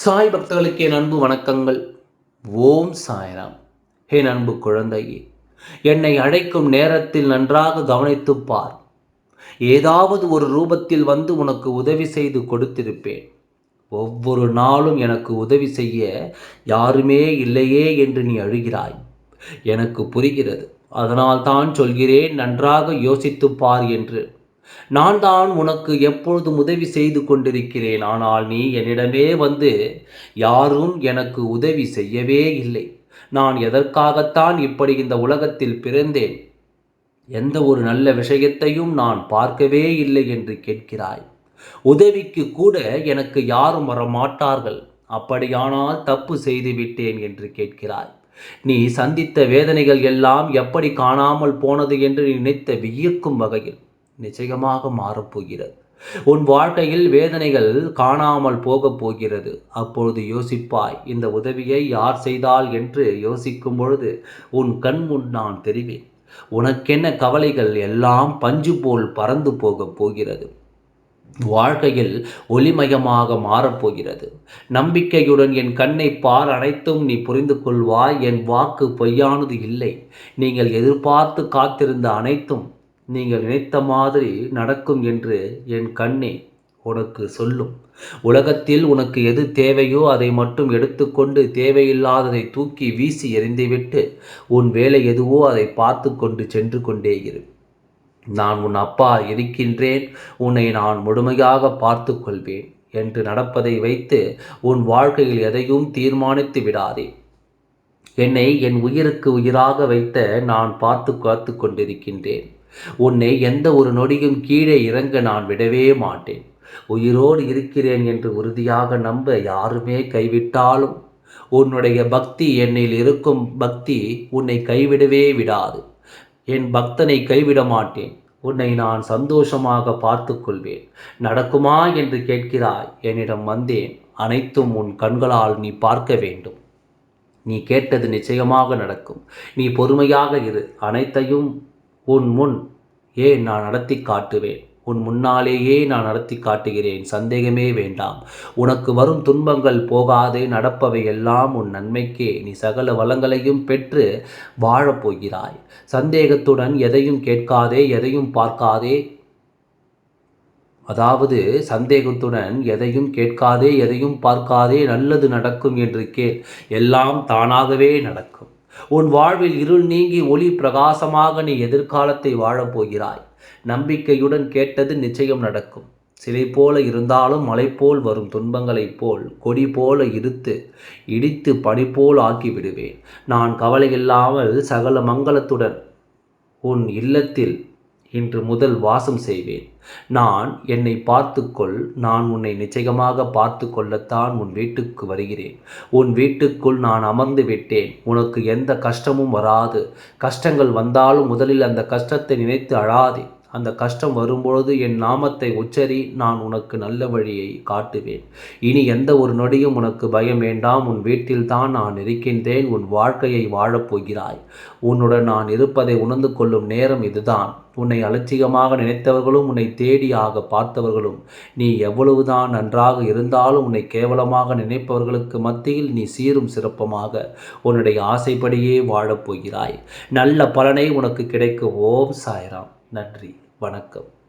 சாய் பக்தர்களுக்கு என் அன்பு வணக்கங்கள். ஓம் சாய்ராம். என் அன்பு குழந்தையே என்னை அழைக்கும் நேரத்தில் நன்றாக கவனித்துப் பார். ஏதாவது ஒரு ரூபத்தில் வந்து உனக்கு உதவி செய்து கொடுத்திருப்பேன். ஒவ்வொரு நாளும் எனக்கு உதவி செய்ய யாருமே இல்லையே என்று நீ அழுகிறாய். எனக்கு புரிகிறது. அதனால் தான் சொல்கிறேன் நன்றாக யோசித்துப் பார் என்று. நான் தான் உனக்கு எப்பொழுதும் உதவி செய்து கொண்டிருக்கிறேன். ஆனால் நீ என்னிடமே வந்து யாரும் எனக்கு உதவி செய்யவே இல்லை. நான் எதற்காகத்தான் இப்படி இந்த உலகத்தில் பிறந்தேன்? எந்த ஒரு நல்ல விஷயத்தையும் நான் பார்க்கவே இல்லை என்று கேட்கிறாய். உதவிக்கு கூட எனக்கு யாரும் வரமாட்டார்கள். அப்படியானால் தப்பு செய்து விட்டேன் என்று கேட்கிறாய். நீ சந்தித்த வேதனைகள் எல்லாம் எப்படி காணாமல் போனது என்று நினைத்த வியக்கும் வகையில். நிச்சயமாக மாறப்போகிறது. உன் வாழ்க்கையில் வேதனைகள் காணாமல் போகப் போகிறது. அப்பொழுது யோசிப்பாய் இந்த உதவியை யார் செய்தால் என்று யோசிக்கும் பொழுது உன் கண் முன் நான் தெரிவேன். உனக்கென்ன கவலைகள் எல்லாம் பஞ்சு போல் பறந்து போகப் போகிறது. வாழ்க்கையில் ஒளிமயமாக மாறப்போகிறது. நம்பிக்கையுடன் என் கண்ணை பார் அனைத்தும் நீ புரிந்து கொள்வாய். என் வாக்கு பொய்யானது இல்லை. நீங்கள் எதிர்பார்த்து காத்திருந்த அனைத்தும் நீங்கள் நினைத்த மாதிரி நடக்கும் என்று என் கண்ணே உனக்கு சொல்லும். உலகத்தில் உனக்கு எது தேவையோ அதை மட்டும் எடுத்துக்கொண்டு தேவையில்லாததை தூக்கி வீசி எறிந்துவிட்டு உன் வேலை எதுவோ அதை பார்த்து கொண்டு சென்று கொண்டே இரு. நான் உன் அப்பா இருக்கின்றேன். உன்னை நான் முழுமையாக பார்த்து கொள்வேன் என்று நடப்பதை வைத்து உன் வாழ்க்கையில் எதையும் தீர்மானித்து விடாதே. என்னை என் உயிருக்கு உயிராக வைத்த நான் பார்த்து காத்து கொண்டிருக்கின்றேன். உன்னை எந்த ஒரு நொடியும் கீழே இறங்க நான் விடவே மாட்டேன். உயிரோடு இருக்கிறேன் என்று உறுதியாக நம்ப யாருமே கைவிட்டாலும் உன்னுடைய பக்தி என்னில் இருக்கும் பக்தி உன்னை கைவிடவே விடாது. என் பக்தனை கைவிட மாட்டேன். உன்னை நான் சந்தோஷமாக பார்த்து கொள்வேன். நடக்குமா என்று கேட்கிறாய் என்னிடம் வந்தேன். அனைத்தும் உன் கண்களால் நீ பார்க்க வேண்டும். நீ கேட்டது நிச்சயமாக நடக்கும். நீ பொறுமையாக இரு. அனைத்தையும் உன் முன் ஏ நான் நடத்தி காட்டுவேன். உன் முன்னாலேயே நான் நடத்தி காட்டுகிறேன். சந்தேகமே வேண்டாம். உனக்கு வரும் துன்பங்கள் போகாதே. நடப்பவை எல்லாம் உன் நன்மைக்கே. நீ சகல வளங்களையும் பெற்று வாழப்போகிறாய் சந்தேகத்துடன் எதையும் கேட்காதே. எதையும் பார்க்காதே. அதாவது சந்தேகத்துடன் எதையும் கேட்காதே. எதையும் பார்க்காதே. நல்லது நடக்கும் என்று கேள். எல்லாம் தானாகவே நடக்கும். உன் வாழ்வில் இருள் நீங்கி ஒளி பிரகாசமாக நீ எதிர்காலத்தை வாழப்போகிறாய் நம்பிக்கையுடன் கேட்டது நிச்சயம் நடக்கும். சிலை போல இருந்தாலும் மலை போல் வரும் துன்பங்களைப் போல் கொடி போல இருத்து இடித்து பனி போல் ஆக்கிவிடுவேன். நான் நான் கவலையில்லாமல் சகல மங்களத்துடன் உன் இல்லத்தில் இன்று முதல் வாசம் செய்வேன். நான் என்னை பார்த்துக்கொள் நான் உன்னை நிச்சயமாக பார்த்து கொள்ளத்தான் உன் வீட்டுக்கு வருகிறேன். உன் வீட்டுக்குள் நான் அமர்ந்து விட்டேன். உனக்கு எந்த கஷ்டமும் வராது. கஷ்டங்கள் வந்தாலும் முதலில் அந்த கஷ்டத்தை நினைத்து அழாதே. அந்த கஷ்டம் வரும்பொழுது என் நாமத்தை உச்சரி நான் உனக்கு நல்ல வழியை காட்டுவேன். இனி எந்த ஒரு நொடியும் உனக்கு பயம் வேண்டாம். உன் வீட்டில்தான் நான் இருக்கின்றேன். உன் வாழ்க்கையை வாழப்போகிறாய் உன்னுடன் நான் இருப்பதை உணர்ந்து கொள்ளும் நேரம் இதுதான். உன்னை அலட்சியமாக நினைத்தவர்களும் உன்னை தேடியாக பார்த்தவர்களும் நீ எவ்வளவுதான் நன்றாக இருந்தாலும் உன்னை கேவலமாக நினைப்பவர்களுக்கு மத்தியில் நீ சீரும் சிறப்பமாக உன்னுடைய ஆசைப்படியே வாழப்போகிறாய் நல்ல பலனை உனக்கு கிடைக்கும் ஓம் சாய்ராம். நன்றி. வணக்கம்.